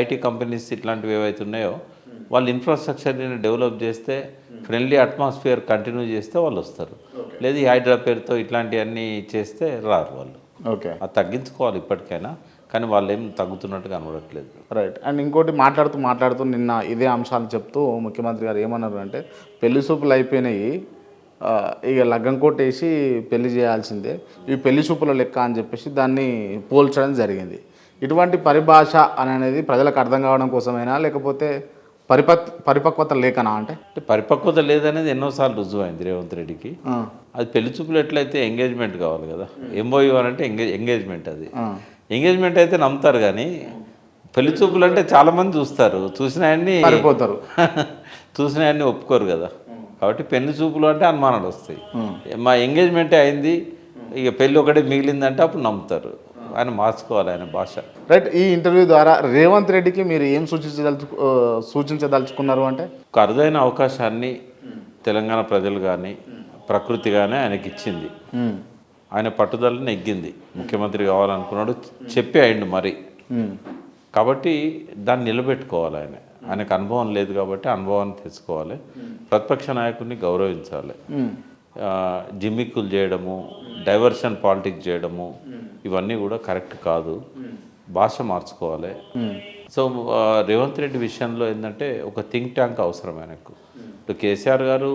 IT companies ఇట్లాంటివి ఏవైతే ఉన్నాయో వాళ్ళు ఇన్ఫ్రాస్ట్రక్చర్ని డెవలప్ చేస్తే ఫ్రెండ్లీ అట్మాస్ఫియర్ కంటిన్యూ చేస్తే వాళ్ళు వస్తారు. లేదు ఈ హైడ్రా పేరుతో ఇట్లాంటివన్నీ చేస్తే రారు వాళ్ళు. ఓకే. అది తగ్గించుకోవాలి ఇప్పటికైనా కానీ వాళ్ళు ఏం తగ్గుతున్నట్టు కనబడట్లేదు. రైట్ అండ్ ఇంకోటి మాట్లాడుతూ మాట్లాడుతూ నిన్న ఇదే అంశాలు చెప్తూ ముఖ్యమంత్రి గారు ఏమన్నారు అంటే పెళ్ళి చూపులు అయిపోయినాయి ఇక లగ్గం కొట్టేసి పెళ్ళి చేయాల్సిందే ఇవి పెళ్ళి చూపుల లెక్క అని చెప్పేసి దాన్ని పోల్చడం జరిగింది. ఇటువంటి పరిభాష అని అనేది ప్రజలకు అర్థం కావడం కోసమైనా? లేకపోతే పరిపక్ పరిపక్వత లేకనా అంటే? అంటే పరిపక్వత లేదనేది ఎన్నోసార్లు రుజువైంది రేవంత్ రెడ్డికి. అది పెళ్ళి చూపులు ఎట్లయితే ఎంగేజ్మెంట్ కావాలి కదా. ఎంబోయు అని అంటే ఎంగే ఎంగేజ్మెంట్ అది. ఎంగేజ్మెంట్ అయితే నమ్ముతారు కానీ పెళ్ళి చూపులు అంటే చాలామంది చూస్తారు. చూసిన ఆయన్ని సరిపోతారు చూసిన ఆయన్ని ఒప్పుకోరు కదా. కాబట్టి పెళ్ళి చూపులు అంటే అనుమానాలు వస్తాయి. మా ఎంగేజ్మెంటే అయింది ఇక పెళ్ళి ఒకటే మిగిలిందంటే అప్పుడు నమ్ముతారు. ఆయన మార్చుకోవాలి ఆయన భాష. రైట్ ఈ ఇంటర్వ్యూ ద్వారా రేవంత్ రెడ్డికి మీరు ఏం సూచించదలుచు సూచించదలుచుకున్నారు అంటే? ఒక అరుదైన అవకాశాన్ని తెలంగాణ ప్రజలు కానీ ప్రకృతి కానీ ఆయనకి ఇచ్చింది. ఆయన పట్టుదలని నెగ్గింది. ముఖ్యమంత్రి కావాలనుకున్నాడు చెప్పి అయిండు మరి. కాబట్టి దాన్ని నిలబెట్టుకోవాలి ఆయన. ఆయనకు అనుభవం లేదు కాబట్టి అనుభవాన్ని తెచ్చుకోవాలి. ప్రతిపక్ష నాయకుడిని గౌరవించాలి. జిమ్మిక్కులు చేయడము డైవర్షన్ పాలిటిక్స్ చేయడము ఇవన్నీ కూడా కరెక్ట్ కాదు. భాష మార్చుకోవాలి. సో రేవంత్ రెడ్డి విషయంలో ఏంటంటే ఒక థింక్ ట్యాంక్ అవసరం ఆయనకు. ఇప్పుడు కేసీఆర్ గారు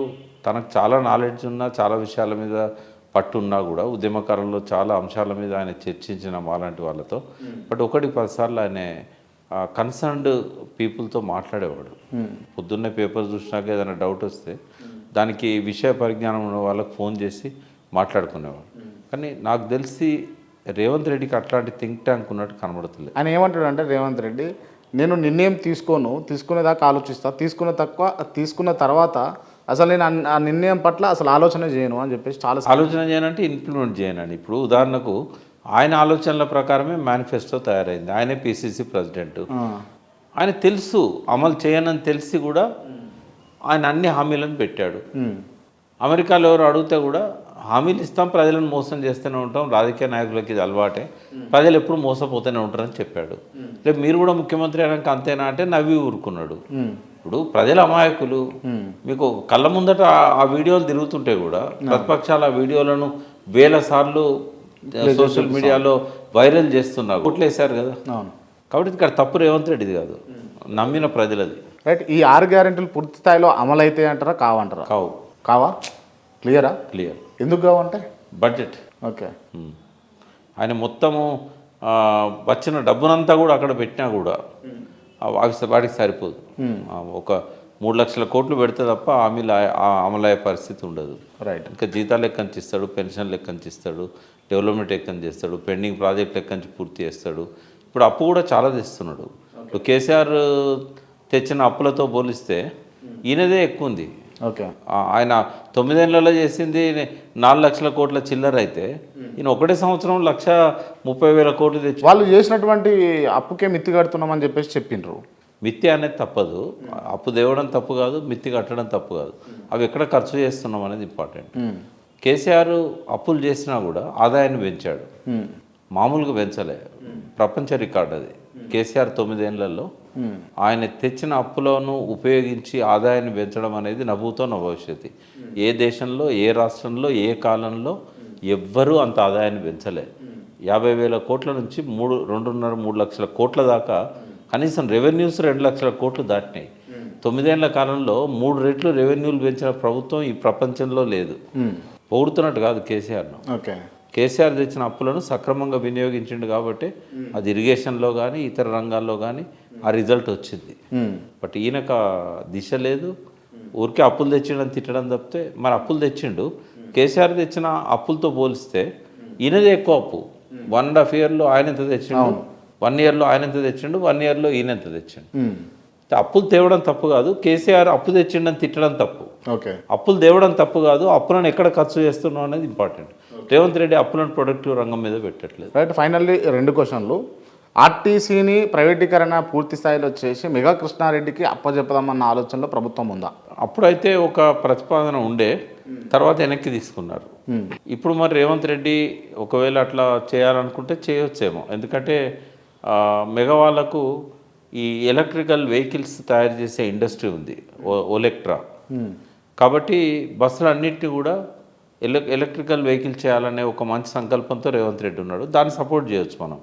తనకు చాలా నాలెడ్జ్ ఉన్నా చాలా విషయాల మీద పట్టు ఉన్నా కూడా ఉద్యమకాలంలో చాలా అంశాల మీద ఆయన చర్చించిన మాలాంటి వాళ్ళతో. బట్ ఒకటి పదిసార్లు ఆయన కన్సర్న్డ్ పీపుల్తో మాట్లాడేవాడు. పొద్దున్నే పేపర్ చూసినాక ఏదైనా డౌట్ వస్తే దానికి విషయ పరిజ్ఞానం ఉన్న వాళ్ళకి ఫోన్ చేసి మాట్లాడుకునేవాడు. కానీ నాకు తెలిసి రేవంత్ రెడ్డికి అట్లాంటి థింక్ ట్యాంక్ ఉన్నట్టు కనబడతలేదు. ఆయన ఏమంటాడు అంటే రేవంత్ రెడ్డి నేను నిర్ణయం తీసుకోను తీసుకునేదాకా ఆలోచిస్తా. తీసుకున్న తక్కువ తీసుకున్న తర్వాత అసలు నేను ఆ- నిర్ణయం పట్ల అసలు ఆలోచన చేయను అని చెప్పేసి చాలా ఆలోచన చేయనంటే ఇంప్లిమెంట్ చేయనండి. ఇప్పుడు ఉదాహరణకు ఆయన ఆలోచనల ప్రకారమే మేనిఫెస్టో తయారైంది. ఆయనే పిసిసి ప్రెసిడెంట్ ఆయన తెలుసు అమలు చేయనని తెలిసి కూడా ఆయన అన్ని హామీలను పెట్టాడు. అమెరికాలో ఎవరు అడిగితే కూడా హామీలు ఇస్తాం ప్రజలను మోసం చేస్తూనే ఉంటాం రాజకీయ నాయకులకి ఇది అలవాటే. ప్రజలు ఎప్పుడు మోసపోతూనే ఉంటారని చెప్పాడు. రేపు మీరు కూడా ముఖ్యమంత్రి అయినాక అంతేనా అంటే నవ్వి ఊరుకున్నాడు. ఇప్పుడు ప్రజల అమాయకులు. మీకు కళ్ళ ముందట ఆ- వీడియోలు తిరుగుతుంటే కూడా ప్రతిపక్షాలు ఆ వీడియోలను వేల సార్లు సోషల్ మీడియాలో వైరల్ చేస్తున్నారు. ఓట్లేశారు కదా. కాబట్టి ఇక్కడ తప్పు రేవంత్ రెడ్డిది కాదు. నమ్మిన ప్రజలది. రైట్ ఈ ఆరు గ్యారెంటీలు పూర్తి స్థాయిలో అమలు అయితే అంటారా కావంటారా? కావు. కావా? క్లియరా క్లియర్ ఎందుకు కావంటే? Budget okay. ఉమ్. ఆయన మొత్తము వచ్చిన డబ్బునంతా కూడా అక్కడ పెట్టినా కూడా వాడికి సరిపోదు. ఆ, ఒక మూడు లక్షల కోట్లు పెడితే తప్ప హామీలు ఆ- ఆ అమలయ్యే పరిస్థితి ఉండదు. రైట్ ఇంకా జీతాలు ఎక్కంచి ఇస్తాడు పెన్షన్ లెక్కంచి ఇస్తాడు డెవలప్మెంట్ ఎక్కంచి చేస్తాడు పెండింగ్ ప్రాజెక్ట్ ఎక్కంచి పూర్తి చేస్తాడు. ఇప్పుడు అప్పు కూడా చాలా తెస్తున్నాడు. ఇప్పుడు కేసీఆర్ తెచ్చిన అప్పులతో పోలిస్తే ఈయనదే ఎక్కువ ఉంది. ఓకే. ఆయన తొమ్మిదేళ్ళలో చేసింది నాలుగు లక్షల కోట్ల చిల్లర అయితే ఈయన ఒకటే సంవత్సరం లక్ష ముప్పై వేల కోట్లు తెచ్చి వాళ్ళు చేసినటువంటి అప్పుకే మిత్తి కడుతున్నామని చెప్పేసి చెప్పిండ్రు మిత్తి అనేది తప్పదు. అప్పు తేవడం తప్పు కాదు మిత్తి కట్టడం తప్పు కాదు. అవి ఎక్కడ ఖర్చు చేస్తున్నాం అనేది ఇంపార్టెంట్ కేసీఆర్ అప్పులు చేసినా కూడా ఆదాయాన్ని పెంచాడు. మామూలుగా పెంచలే. ప్రపంచ రికార్డు అది. కేసీఆర్ తొమ్మిదేళ్ళలో ఆయన తెచ్చిన అప్పులను ఉపయోగించి ఆదాయాన్ని పెంచడం అనేది నవ్వుతో భవిష్యత్తు ఏ దేశంలో ఏ రాష్ట్రంలో ఏ కాలంలో ఎవ్వరూ అంత ఆదాయాన్ని పెంచలే. యాభై వేల కోట్ల నుంచి మూడు రెండున్నర మూడు లక్షల కోట్ల దాకా కనీసం రెవెన్యూస్ రెండు లక్షల కోట్లు దాటినాయి. తొమ్మిదేళ్ళ కాలంలో మూడు రెట్లు రెవెన్యూలు పెంచిన ప్రభుత్వం ఈ ప్రపంచంలో లేదు. పొగుడుతున్నట్టు కాదు కేసీఆర్ను ఓకే. కేసీఆర్ తెచ్చిన అప్పులను సక్రమంగా వినియోగించిండు కాబట్టి అది ఇరిగేషన్లో కానీ ఇతర రంగాల్లో కానీ ఆ రిజల్ట్ వచ్చింది. బట్ ఈయనకు దిశ లేదు. ఊరికే అప్పులు తెచ్చిండని తిట్టడం తప్పితే మరి అప్పులు తెచ్చిండు. కేసీఆర్ తెచ్చిన అప్పులతో పోలిస్తే ఈయనదే ఎక్కువ అప్పు. వన్ అండ్ హాఫ్ ఇయర్లో ఆయన ఎంత తెచ్చిండు? వన్ ఇయర్లో ఆయన ఎంత తెచ్చిండు? వన్ ఇయర్లో ఈయన ఎంత తెచ్చిండు? అప్పులు తేవడం తప్పు కాదు. కేసీఆర్ అప్పు తెచ్చిండని తిట్టడం తప్పు. ఓకే. అప్పులు తేవడం తప్పు కాదు. అప్పులను ఎక్కడ ఖర్చు చేస్తున్నాం అనేది ఇంపార్టెంట్. రేవంత్ రెడ్డి అప్పులను ప్రొడక్టివ్ రంగం మీద పెట్టట్లేదు. రైట్ ఫైనల్లీ రెండు క్వశ్చన్లు. ఆర్టీసీని ప్రైవేటీకరణ పూర్తి స్థాయిలో చేసి మెగా కృష్ణారెడ్డికి అప్పచెప్పదామన్న ఆలోచనలో ప్రభుత్వం ఉందా? అప్పుడైతే ఒక ప్రతిపాదన ఉండే తర్వాత వెనక్కి తీసుకున్నారు. ఇప్పుడు మరి రేవంత్ రెడ్డి ఒకవేళ అట్లా చేయాలనుకుంటే చేయొచ్చేమో. ఎందుకంటే మెగా వాళ్ళకు ఈ ఎలక్ట్రికల్ వెహికల్స్ తయారు చేసే ఇండస్ట్రీ ఉంది ఓలెక్ట్రా. కాబట్టి బస్సులు అన్నింటినీ కూడా ఎల ఎలక్ట్రికల్ వెహికల్ చేయాలనే ఒక మంచి సంకల్పంతో రేవంత్ రెడ్డి ఉన్నాడు. దాన్ని సపోర్ట్ చేయొచ్చు మనం.